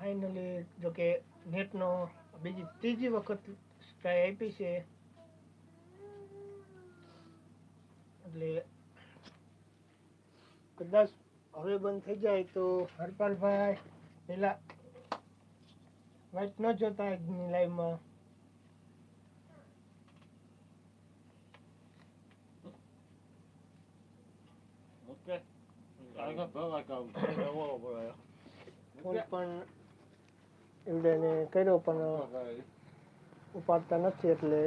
Finally જો કે નેટનો બીજી ત્રીજી વખત ટ્રાય આપી છે. એટલે કદાચ હવે બંધ થઈ જાય તો હરપાલભાઈ પેલા વાઇટ ન જોતા આજની લાઈવમાં. ઓકે. આગળ ભવા કામ. એવો પણ એવડે કર્યો પણ ઉપાડતા નથી એટલે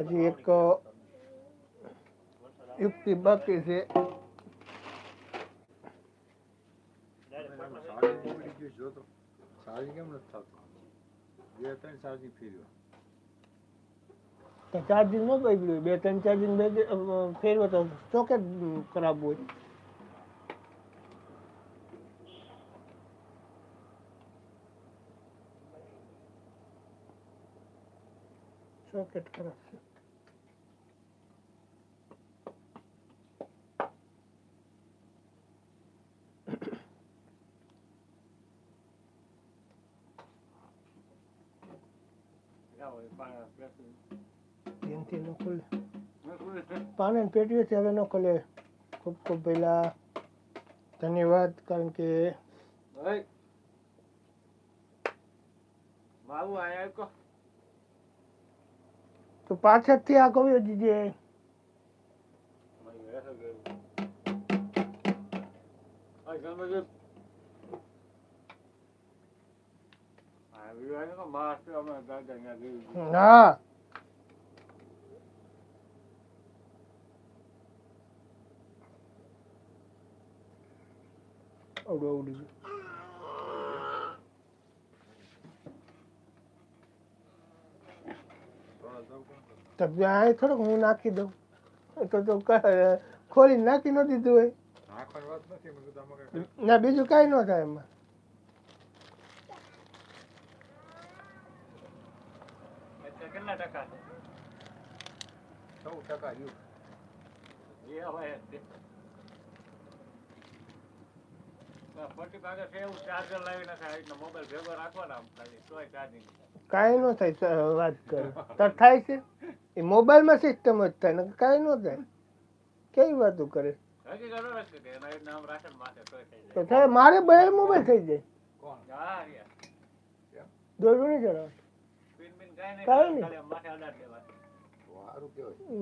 હજી એક યુક્તિ બાકી છે. સારી કેમ નથી થતું? બે ત્રણ સાડી ફેરવા ચાર્જિંગ ન બગડ્યું બે ત્રણ ચાર્જિંગ ફેરવો તો સોકેટ ખરાબ હોય સોકેટ ખરાબ છે ધ્યાનથી ન ખુલે પાને પેટીઓથી હવે ન ખુલે ખૂબ ખૂબ પહેલા ધન્યવાદ કારણ કે તો પાછળથી આ કહ્યું દીજે હા આવડું આવડું છે. ત્યાં થોડુંક હું નાખી દઉં. તો તો ખોલી નાખી ન દીધું હોય. ના, બીજું કાંઈ ન થાય એમાં. કેટલા ટકા સૌ ટકા રહ્યું એ હવે ફોર્ટી પાસે છે એવું ચાર્જર લાવી નાખે મોબાઈલ ભેગો રાખવાનો આમ ખાલી તોય ચાર્જિંગ કાંઈ ન થાય વાત કરે. તો થાય છે? એ મોબાઈલમાં સિસ્ટમ જ થાય ને કાંઈ ન થાય. કેવી વાતો કરે? તો થાય મારે બે મોબાઈલ થઈ જાય. કોણ? હા યાર દોડવું નહીં ચડાવ કાંઈ નહીં નહીં.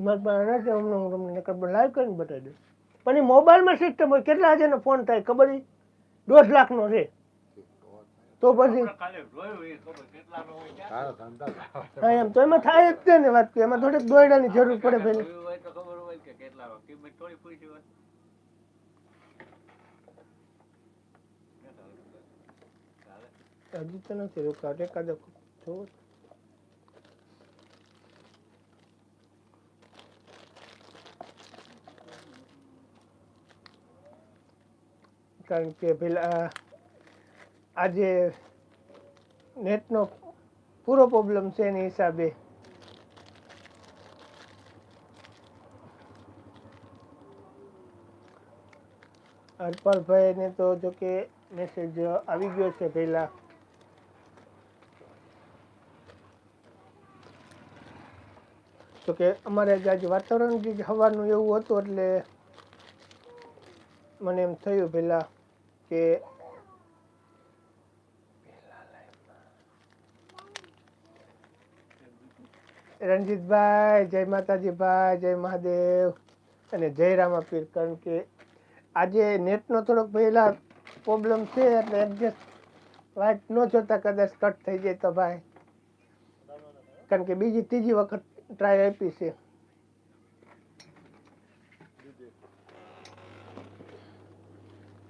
મારે પાસે નથી હમણાં હું તમને લાઈવ કરીને બતાવી દઉં. પણ એ મોબાઈલમાં સિસ્ટમ હોય કેટલા હજારનો ફોન થાય ખબર છે? દોઢ લાખનો છે. તો પછી હા એમ તો એમાં થાય જ છે ને વાત કે એમાં થોડીક દોયડાની જરૂર પડે પેલી જોયું હોય તો ખબર હોય કે કેટલાનો. કિંમત થોડી પૂછી હોય. ચાલે. હજી તો નથી રોકાવ એકાદ જોવો. કારણ કે પેલા આજે નેટનો પૂરો પ્રોબ્લેમ છે એની હિસાબે. હરપાલભાઈને તો જો કે મેસેજ આવી ગયો છે પહેલા તો કે અમારે આજે વાતાવરણ જે હવાનું એવું હતું એટલે મને એમ થયું પેલા. કે રણજીતભાઈ, જય માતાજીભાઈ, જય મહાદેવ અને જય રામાપીર કારણ કે આજે નેટનો થોડોક પહેલા પ્રોબ્લેમ છે એટલે એડજસ્ટ લાઇટ ન જોતા કદાચ કટ થઈ જાય તો ભાઈ. કારણ કે બીજી ત્રીજી વખત ટ્રાય આપી છે.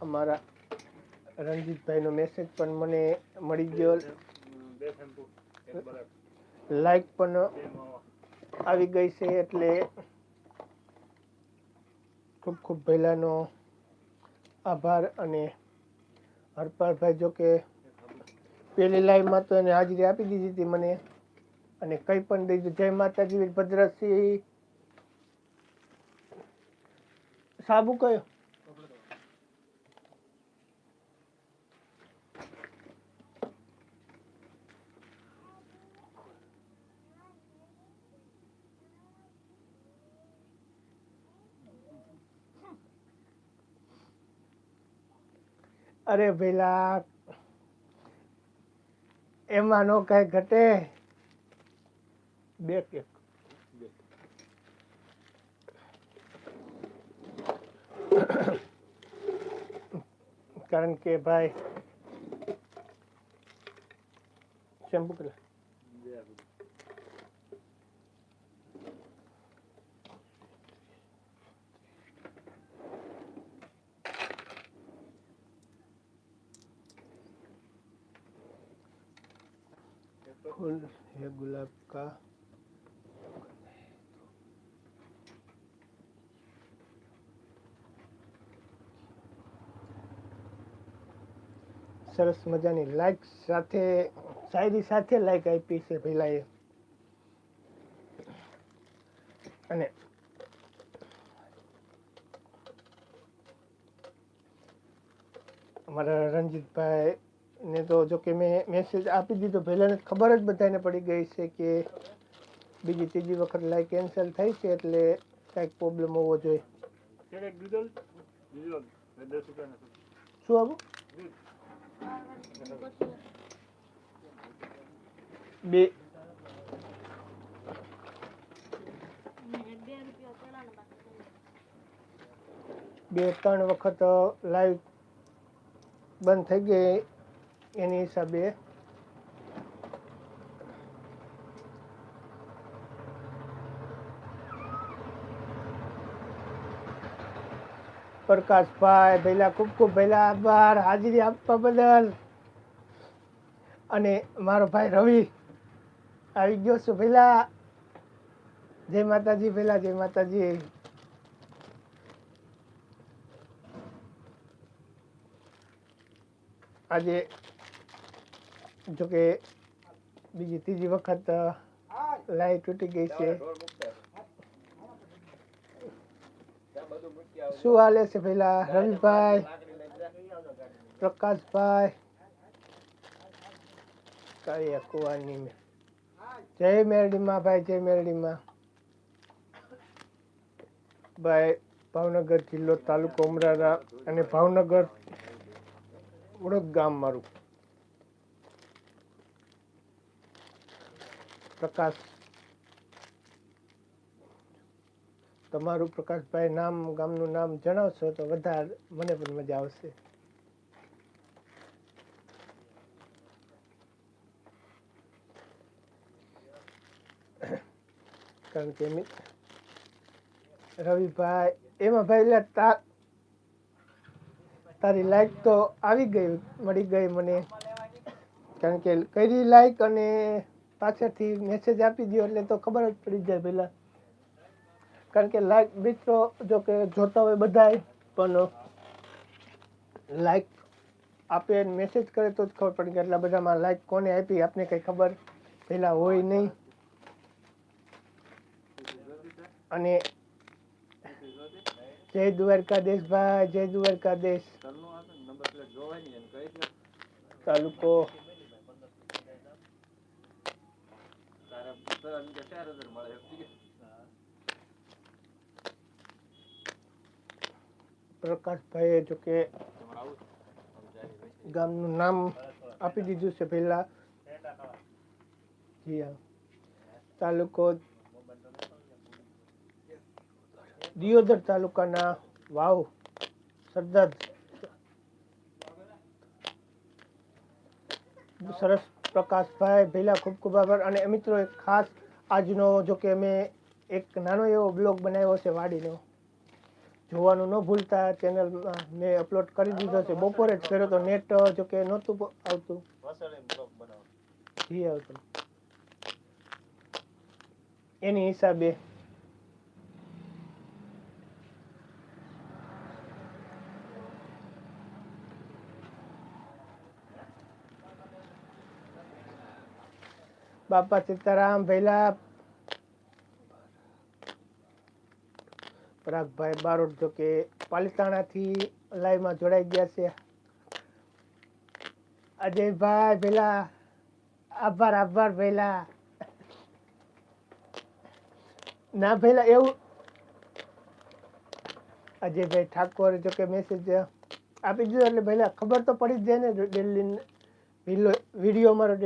અમારા રણજીતભાઈનો મેસેજ પણ મને મળી ગયો. લાઈક પણ આવી ગઈ છે એટલે ખૂબ ખૂબ પહેલાનો આભાર અને હરપાલભાઈ જોકે પહેલી લાઈવમાં તો એને હાજરી આપી દીધી હતી મને અને કંઈ પણ દીધું જય માતાજી વીરભદ્રસિંહ સાબુ કયો? અરે પેલા એમાં નો કઈ ઘટે. બે કેક કારણ કે ભાઈ શેમ્પુ કેટલા फूल है गुलाब का સરસ મજાની લાઈક સાથે શાયરી સાથે લાઈક આપી છે પહેલા એ અને અમારા રણજીતભાઈ ને તો જો કે મેં મેસેજ આપી દીધો. પહેલાંને ખબર જ બધાને પડી ગઈ છે કે બીજી ત્રીજી વખત લાઈવ કેન્સલ થઈ છે એટલે કાંઈક પ્રોબ્લેમ હોવો જોઈએ. શું આવું? બે. બે ત્રણ વખત લાઈવ બંધ થઈ ગઈ. એની હિસાબે. પ્રકાશભાઈ, ભેલા, ખૂબ ખૂબ ભેલા આભાર. હાજરી આપવા બદલ. અને મારો ભાઈ રવિ આવી ગયો છું પહેલા જય માતાજી, ભેલા, જય માતાજી. આજે જોકે બીજી ત્રીજી વખત લાઈટ તૂટી ગઈ છે. શું હાલે છે પેલા રવિભાઈ પ્રકાશભાઈ. કઈ કુવાની મેં. જય મેરડીમાં ભાઈ, જય મેરડીમાં. ભાઈ, ભાવનગર જિલ્લો તાલુકો ઉમરાળા અને ભાવનગર ઉડક ગામ મારું. પ્રકાશ. તમારું પ્રકાશભાઈ નામ, ગામનું નામ જણાવશો તો વધારે મને પણ મજા આવશે. કારણ કે રવિભાઈ, એમાં ભાઈ એટલે તાર તારી લાઈક તો આવી ગઈ, મળી ગઈ મને. કારણ કે કરી લાઈક અને પાછળથી મેસેજ આપી દો એટલે તો ખબર જ પડી જાય પહેલાં કારણ કે લાઈક મિત્રો જો કે જોતા હોય બધાય પણ લાઈક આપે મેસેજ કરે તો જ ખબર પડે કે એટલા બધામાં લાઈક કોને આપી આપને કંઈ ખબર પહેલાં હોય નહીં. અને જય દ્વારકાધીશ ભાઈ જય દ્વારકાધીશ. તાલુકો ચાર હજાર મળે એમ કે પ્રકાશભાઈએ જો કે. ગામનું નામ આપી દીધું છે પહેલા જી હા તાલુકો દિયોદર તાલુકાના વાવ, સરદાર સરસ પ્રકાશભાઈ ભેલા ખૂબ ખૂબ આભાર. અને મિત્રો એક ખાસ આજનો જો કે મેં એક નાનો એવો બ્લોગ બનાવ્યો છે વાડીનો. જોવાનું ન ભૂલતા ચેનલ મેં અપલોડ કરી દીધો છે. બપોરે જ કર્યો તો નેટ જો કે નહોતું આવતું. જી આવતું. એની હિસાબે બાપા સીતારામ ભેલા પરાગભાઈ બારોટ જો કે પાલિતાણાથી લાઈવમાં જોડાઈ ગયા છે. અજયભાઈ ભેલા, આભાર આભાર ભેલા. ના ભેલા, એવું. અજયભાઈ ઠાકોર જો કે મેસેજ આપી દીધો, એટલે ભેલા ખબર તો પડી જ જાય ને, ડેલી વીડિયો મારો